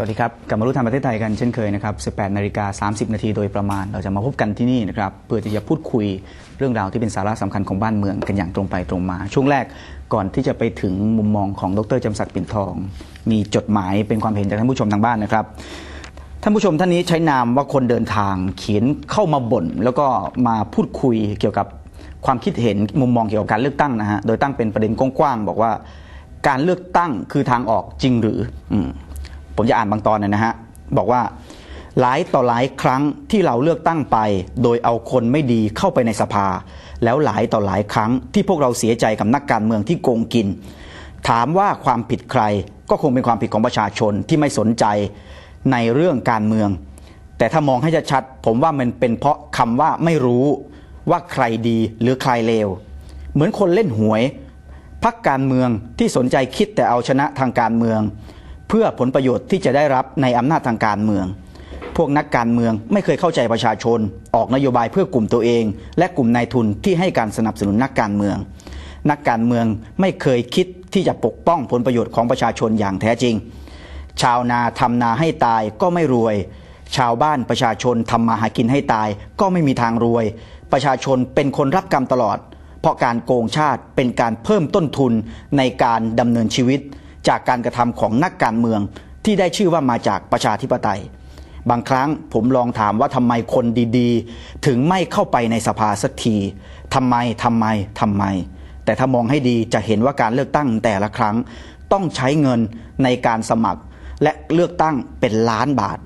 วัสดีครับ กลับมารู้ทันประเทศไทยกันเช่นเคยนะครับ 18 นาฬิกา 30 นาทีโดยประมาณ เราจะมาพบกันที่นี่นะครับ เพื่อที่จะพูดคุยเรื่องราวที่เป็นสาระสำคัญของบ้านเมืองกันอย่างตรงไปตรงมา ช่วงแรกก่อนที่จะไปถึงมุมมองของดรจำศักดิ์ปิ่นทอง มีจดหมายเป็นความเห็นจากท่านผู้ชมทางบ้านนะครับ ท่านผู้ชมท่านนี้ใช้นามว่าคนเดินทางเขียนเข้ามาบ่น แล้วก็มาพูดคุยเกี่ยวกับความคิดเห็นมุมมองเกี่ยวกับการเลือกตั้งนะฮะ โดยตั้งเป็นประเด็นกว้างๆบอกว่า การเลือกตั้งคือทางออกจริงหรืออืม ผมจะอ่านบางตอนนะนะฮะบอกว่าหลายต่อหลายครั้งที่เราเลือกตั้งไป โดยเอาคนไม่ดีเข้าไปในสภา แล้วหลายต่อหลายครั้งที่พวกเราเสียใจกับนักการเมืองที่โกงกิน ถามว่าความผิดใครก็คงเป็นความผิดของประชาชนที่ไม่สนใจในเรื่องการเมือง แต่ถ้ามองให้ชัดผมว่ามันเป็นเพราะคำว่าไม่รู้ว่าใครดีหรือใครเลว เหมือนคนเล่นหวยพักการเมืองที่สนใจคิดแต่เอาชนะทางการเมือง เพื่อผลประโยชน์ที่จะได้รับในอำนาจทางการเมือง พวกนักการเมืองไม่เคยเข้าใจประชาชน ออกนโยบายเพื่อกลุ่มตัวเอง และกลุ่มนายทุนที่ให้การสนับสนุนนักการเมือง นักการเมืองไม่เคยคิดที่จะปกป้องผลประโยชน์ของประชาชนอย่างแท้จริง ชาวนาทำนาให้ตายก็ไม่รวย ชาวบ้านประชาชนทำมาหากินให้ตายก็ไม่มีทางรวย ประชาชนเป็นคนรับกรรมตลอด เพราะการโกงชาติเป็นการเพิ่มต้นทุนในการดำเนินชีวิต จากการกระทำของนักการเมืองที่ได้ชื่อว่ามาจากประชาธิปไตย บางครั้งผมลองถามว่าทำไมคนดีๆ ถึงไม่เข้าไปในสภาสักทีทำไมทำไมทำไม แต่ถ้ามองให้ดีจะเห็นว่าการเลือกตั้งแต่ละครั้ง ต้องใช้เงินในการสมัครและเลือกตั้งเป็นล้านบาท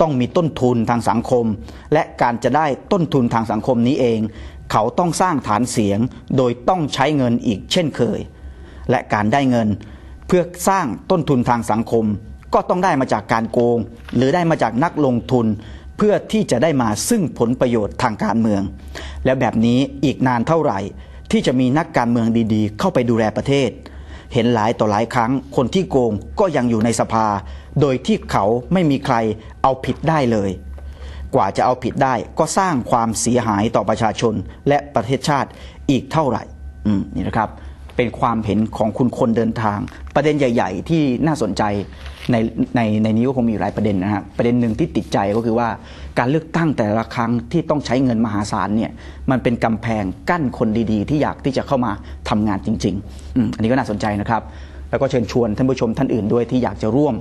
ต้องมีต้นทุนทางสังคม และการจะได้ต้นทุนทางสังคมนี้เอง เขาต้องสร้างฐานเสียงโดยต้องใช้เงินอีกเช่นเคย และการได้เงิน เพื่อสร้างต้นทุนทางสังคม ก็ต้องได้มาจากการโกง หรือได้มาจากนักลงทุน เพื่อที่จะได้มาซึ่งผลประโยชน์ทางการเมือง และแบบนี้อีกนานเท่าไหร่ ที่จะมีนักการเมืองดีๆ เข้าไปดูแลประเทศ เห็นหลายต่อหลายครั้ง คนที่โกงก็ยังอยู่ในสภา โดยที่เขาไม่มีใครเอาผิดได้เลย กว่าจะเอาผิดได้ก็สร้างความเสียหายต่อประชาชนและประเทศชาติอีกเท่าไหร่ อืมนี่นะครับ เป็นความเห็นของคุณคนเดินทาง ประเด็นใหญ่ ๆ ที่น่าสนใจในในในนี้ก็คงมีอยู่หลายประเด็นนะฮะประเด็นหนึ่งที่ติดใจก็คือว่าการเลือกตั้งแต่ละครั้งที่ต้องใช้เงินมหาศาลเนี่ยมันเป็นกำแพงกั้นคนดีๆ ที่อยากที่จะเข้ามาทำงานจริงๆอืมอันนี้ก็น่าสนใจนะครับ แล้วก็เชิญชวนท่านผู้ชมท่านอื่นด้วยที่อยากจะร่วม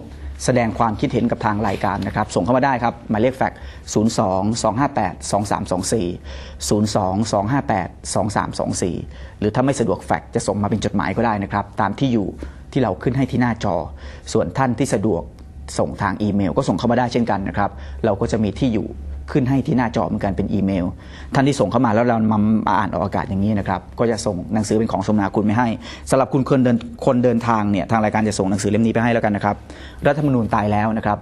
แสดงความคิดเห็นกับทางรายการนะครับ ส่งเข้ามาได้ครับ หมายเลขแฟกซ์02 258 2324 02 258 2324 หรือถ้าไม่สะดวกแฟกซ์จะส่งมาเป็นจดหมายก็ได้นะครับ ตามที่อยู่ที่เราขึ้นให้ที่หน้าจอ ส่วนท่านที่สะดวกส่งทางอีเมล ก็ส่งเข้ามาได้เช่นกันนะครับ เราก็จะมีที่อยู่ ขึ้นให้ที่หน้าจอเหมือนกันเป็นอีเมล ท่านที่ส่งเข้ามาแล้วเรามาอ่านออกอากาศอย่างนี้นะครับก็จะส่งหนังสือเป็นของสมนาคุณไม่ให้สำหรับคุณคนเดินคนเดินทางเนี่ยทางรายการจะส่งหนังสือเล่มนี้ไปให้แล้วกันนะครับรัฐธรรมนูญตายแล้วนะครับ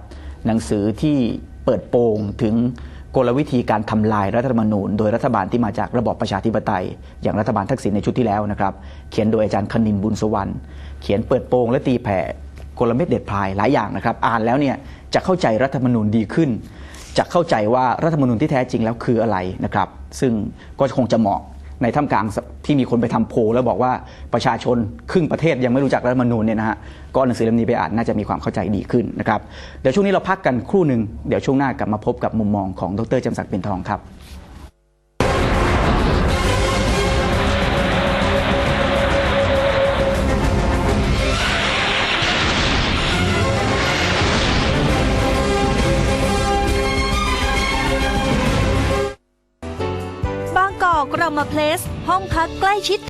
หนังสือที่เปิดโปงถึงกลวิธีการทำลายรัฐธรรมนูญ โดยรัฐบาลที่มาจากระบอบประชาธิปไตย อย่างรัฐบาลทักษิณในชุดที่แล้วนะครับ เขียนโดยอาจารย์คณินบุญสวรรณเขียนเปิดโปงและตีแผ่กลเม็ดเด็ดพลายหลายอย่างนะครับ อ่านแล้วเนี่ยจะเข้าใจรัฐธรรมนูญดีขึ้น จะเข้าใจว่ารัฐธรรมนูญที่แท้จริงแล้วคืออะไรนะครับ ซึ่งก็คงจะเหมาะในท่ามกลางที่มีคนไปทำโพลแล้วบอกว่าประชาชนครึ่งประเทศยังไม่รู้จักรัฐธรรมนูญเนี่ยนะฮะก็หนังสือเล่มนี้ไปอ่านน่าจะมีความเข้าใจดีขึ้นนะครับเดี๋ยวช่วงนี้เราพักกันครู่หนึ่งเดี๋ยวช่วงหน้ากลับมาพบกับมุมมองของดรจำศักดิ์เป็นทองครับ กอกเรามาเพลส ห้องพักใกล้ชิด